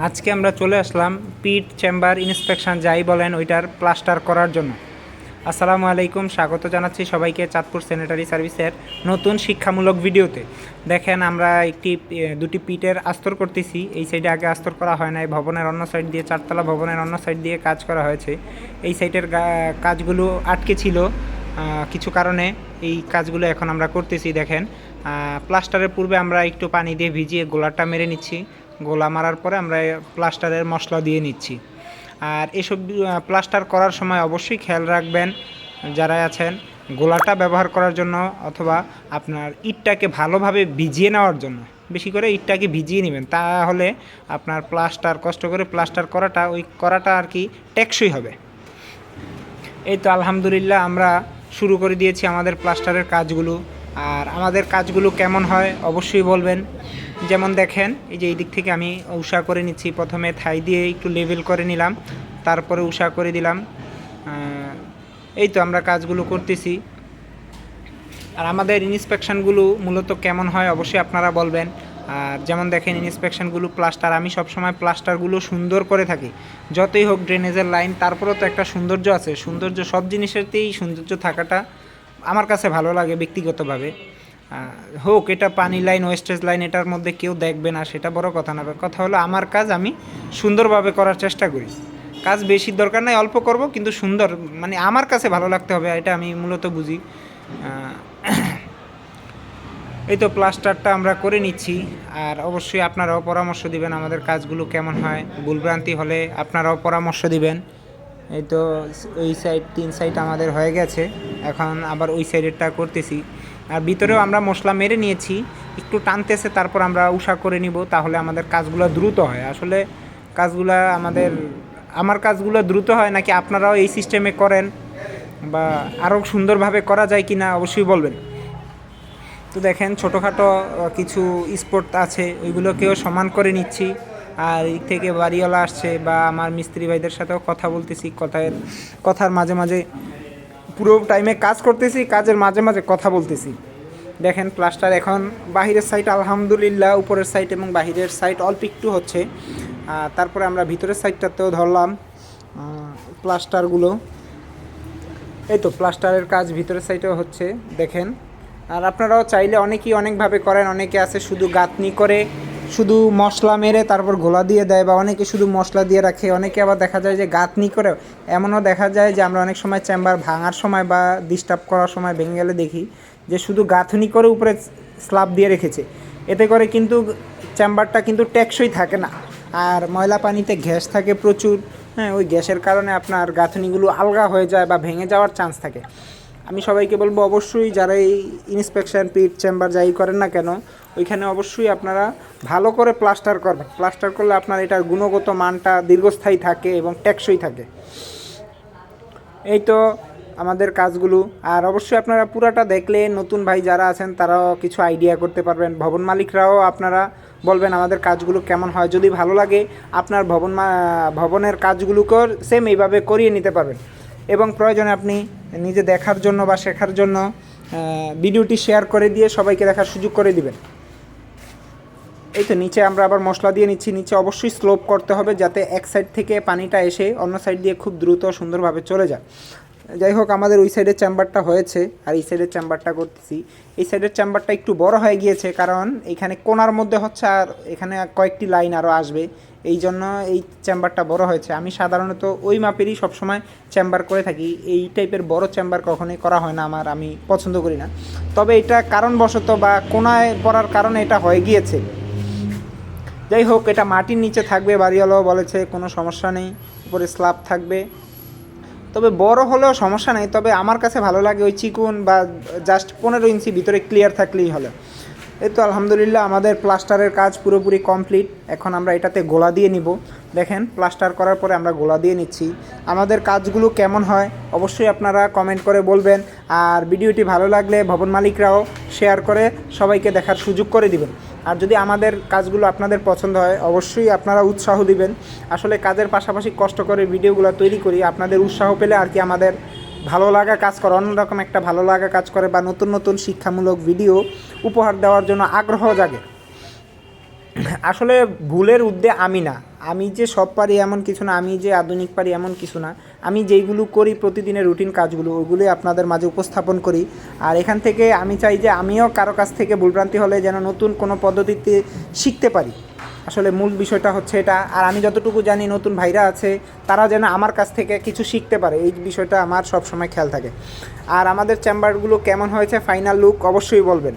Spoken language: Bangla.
আজকে আমরা চলে আসলাম পিট চেম্বার ইন্সপেকশন যাই বলেন ওইটার প্লাস্টার করার জন্য। আসসালামু আলাইকুম, স্বাগত জানাচ্ছি সবাইকে চাঁদপুর স্যানিটারি সার্ভিসের নতুন শিক্ষামূলক ভিডিওতে। দেখেন আমরা একটি দুটি পিটের আস্তর করতেছি। এই সাইডে আগে আস্তর করা হয় নাই, ভবনের অন্য সাইড দিয়ে চারতলা ভবনের অন্য সাইড দিয়ে কাজ করা হয়েছে। এই সাইডের গা- কাজগুলো আটকে ছিল কিছু কারণে এই কাজগুলো এখন আমরা করতেছি। দেখেন প্লাস্টারের পূর্বে আমরা একটু পানি দিয়ে ভিজিয়ে গোলাটা মেরে নিচ্ছি। গোলা মারার পরে আমরা প্লাস্টারের মশলা দিয়ে নিচ্ছি। আর এসব প্লাস্টার করার সময় অবশ্যই খেয়াল রাখবেন যারা আছেন, গোলাটা ব্যবহার করার জন্য অথবা আপনার ইটটাকে ভালোভাবে ভিজিয়ে নেওয়ার জন্য। বেশি করে ইটটাকে ভিজিয়ে নেবেন, তাহলে আপনার প্লাস্টার কষ্ট করে প্লাস্টার করাটা, ওই করাটা আর কি টেকসই হবে। এই তো আলহামদুলিল্লাহ আমরা শুরু করে দিয়েছি আমাদের প্লাস্টারের কাজগুলো। আর আমাদের কাজগুলো কেমন হয় অবশ্যই বলবেন। যেমন দেখেন, এই যে এই দিক থেকে আমি উষা করে নিচ্ছি। প্রথমে থাই দিয়ে একটু লেভেল করে নিলাম, তারপরে উষা করে দিলাম। এই তো আমরা কাজগুলো করতেছি। আর আমাদের ইন্সপেকশনগুলো মূলত কেমন হয় অবশ্যই আপনারা বলবেন। আর যেমন দেখেন ইন্সপেকশনগুলো প্লাস্টার আমি সবসময় প্লাস্টারগুলো সুন্দর করে থাকি। যতই হোক ড্রেনেজের লাইন তারপরেও তো একটা সৌন্দর্য আছে। সৌন্দর্য সব জিনিসেরতেই সৌন্দর্য থাকাটা আমার কাছে ভালো লাগে ব্যক্তিগতভাবে। হোক, এটা পানি লাইন ওয়েস্টেজ লাইন, এটার মধ্যে কেউ দেখবে না, সেটা বড় কথা না। কথা হলো, আমার কাজ আমি সুন্দরভাবে করার চেষ্টা করি। কাজ বেশি দরকার নাই, অল্প করব, কিন্তু সুন্দর মানে আমার কাছে ভালো লাগতে হবে, এটা আমি মূলত বুঝি। এই তো প্লাস্টারটা আমরা করে নিচ্ছি, আর অবশ্যই আপনারাও পরামর্শ দিবেন আমাদের কাজগুলো কেমন হয়। ভুলভ্রান্তি হলে আপনারাও পরামর্শ দিবেন। এই তো ওই সাইড তিন সাইড আমাদের হয়ে গেছে, এখন আবার ওই সাইডেরটা করতেছি। আর ভিতরেও আমরা মশলা মেরে নিয়েছি, একটু টানতেছে, তারপর আমরা উষা করে নিব, তাহলে আমাদের কাজগুলো দ্রুত হয়। আসলে কাজগুলো আমাদের, আমার কাজগুলো দ্রুত হয় নাকি আপনারাও এই সিস্টেমে করেন বা আরও সুন্দরভাবে করা যায় কি না অবশ্যই বলবেন। তো দেখেন, ছোটোখাটো কিছু স্পোর্ট আছে, ওইগুলোকেও সমান করে নিচ্ছি। আর এই থেকে বাড়িওয়ালা আসছে বা আমার মিস্ত্রি ভাইদের সাথেও কথা বলতেছি, কথায়, কথার মাঝে মাঝে পুরো টাইমে কাজ করতেছি, কাজের মাঝে মাঝে কথা বলতেছি। দেখেন প্লাস্টার এখন বাহিরের সাইড আলহামদুলিল্লাহ, উপরের সাইড এবং বাহিরের সাইড অল্প একটু হচ্ছে। তারপরে আমরা ভিতরের সাইডটাতেও ধরলাম প্লাস্টারগুলো এই তো প্লাস্টারের কাজ ভিতরের সাইডেও হচ্ছে, দেখেন। আর আপনারাও চাইলে অনেকেই অনেকভাবে করেন, অনেকে আছে শুধু গাঁথনি করে শুধু মশলা মেরে তারপর গোলা দিয়ে দেয় বা অনেকে শুধু মশলা দিয়ে রাখে। অনেকে আবার দেখা যায় যে গাঁথনি করে এমনও দেখা যায় যে আমরা অনেক সময় চেম্বার ভাঙার সময় বা ডিস্টার্ব করার সময় ভেঙে গেলে দেখি যে শুধু গাঁথনি করে উপরে স্ল্যাব দিয়ে রেখেছে। এতে করে কিন্তু চেম্বারটা কিন্তু টেকসই থাকে না। আর ময়লা পানিতে গ্যাস থাকে প্রচুর। হ্যাঁ ওই গ্যাসের কারণে আপনার গাঁথনিগুলো আলগা হয়ে যায় বা ভেঙে যাওয়ার চান্স থাকে। আমি সবাইকে বলব অবশ্যই যারা এই ইন্সপেকশন পিট চেম্বার যাই করেন না কেন, ওইখানে অবশ্যই আপনারা ভালো করে প্লাস্টার করবেন। প্লাস্টার করলে আপনার এটার গুণগত মানটা দীর্ঘস্থায়ী থাকে এবং টেকসই থাকে। এই তো আমাদের কাজগুলো। আর অবশ্যই আপনারা পুরাটা দেখলে নতুন ভাই যারা আছেন, তারাও কিছু আইডিয়া করতে পারবেন। ভবন মালিকরাও আপনারা বলবেন আমাদের কাজগুলো কেমন হয়। যদি ভালো লাগে, আপনার ভবন ভবনের কাজগুলোকেও সেম এইভাবে করিয়ে নিতে পারবেন। এবং প্রয়োজনে আপনি নিজে দেখার জন্য বা শেখার জন্য ভিডিওটি শেয়ার করে দিয়ে সবাইকে দেখার সুযোগ করে দিবেন। এই তো নিচে আমরা আবার মশলা দিয়ে নিচ্ছি। নিচে অবশ্যই স্লোপ করতে হবে যাতে এক সাইড থেকে পানিটা এসে অন্য সাইড দিয়ে খুব দ্রুত সুন্দরভাবে চলে যায়। যাই হোক, আমাদের ওই সাইডের চেম্বারটা হয়েছে, আর এই সাইডের চেম্বারটা করতেছি। এই সাইডের চেম্বারটা একটু বড় হয়ে গিয়েছে, কারণ এখানে কোনার মধ্যে হচ্ছে আর এখানে কয়েকটি লাইন আরও আসবে। এই জন্য এই চেম্বারটা বড় হয়েছে। আমি সাধারণত ওই মাপেরই সবসময় চেম্বার করে থাকি। এই টাইপের বড় চেম্বার কখনোই করা হয় না আমার, আমি পছন্দ করি না। তবে এটা কারণবশত বা কোনায় পড়ার কারণে এটা হয়ে গিয়েছে। যাই হোক, এটা মাটির নিচে থাকবে, বাড়িওয়ালাও বলেছে, কোনো সমস্যা নেই। উপরে স্ল্যাব থাকবে। তবে বড় হলেও সমস্যা নেই, তবে আমার কাছে ভালো লাগে ওই চিকুন বা জাস্ট পনেরো ইঞ্চি ভিতরে ক্লিয়ার থাকলেই হলো। এই তো আলহামদুলিল্লাহ আমাদের প্লাস্টারের কাজ পুরোপুরি কমপ্লিট এখন আমরা এটাতে গোলা দিয়ে নিব। দেখেন প্লাস্টার করার পরে আমরা গোলা দিয়ে নিচ্ছি। আমাদের কাজগুলো কেমন হয় অবশ্যই আপনারা কমেন্ট করে বলবেন। আর ভিডিওটি ভালো লাগলে ভবন মালিকরাও শেয়ার করে সবাইকে দেখার সুযোগ করে দিবেন। আর যদি আমাদের কাজগুলো আপনাদের পছন্দ হয়, অবশ্যই আপনারা উৎসাহ দিবেন। আসলে কাজের পাশাপাশি কষ্ট করে ভিডিওগুলো তৈরি করি, আপনাদের উৎসাহ পেলে আর কি আমাদের ভালো লাগা কাজ করে, অন্যরকম একটা ভালো লাগা কাজ করে বা নতুন নতুন শিক্ষামূলক ভিডিও উপহার দেওয়ার জন্য আগ্রহ জাগে। আসলে ভুলের উদ্দে আমি না। আমি যে সব পারি এমন কিছু না, আমি যে আধুনিক পারি এমন কিছু না। আমি যেইগুলো করি প্রতিদিনের রুটিন কাজগুলো ওইগুলোই আপনাদের মাঝে উপস্থাপন করি। আর এখান থেকে আমি চাই যে আমিও কারও কাছ থেকে ভুলভ্রান্তি হলে যেন নতুন কোনো পদ্ধতিতে শিখতে পারি। আসলে মূল বিষয়টা হচ্ছে এটা। আর আমি যতটুকু জানি, নতুন ভাইরা আছে, তারা যেন আমার কাছ থেকে কিছু শিখতে পারে। এই বিষয়টা আমার সবসময় খেয়াল থাকে। আর আমাদের চেম্বারগুলো কেমন হয়েছে ফাইনাল লুক অবশ্যই বলবেন।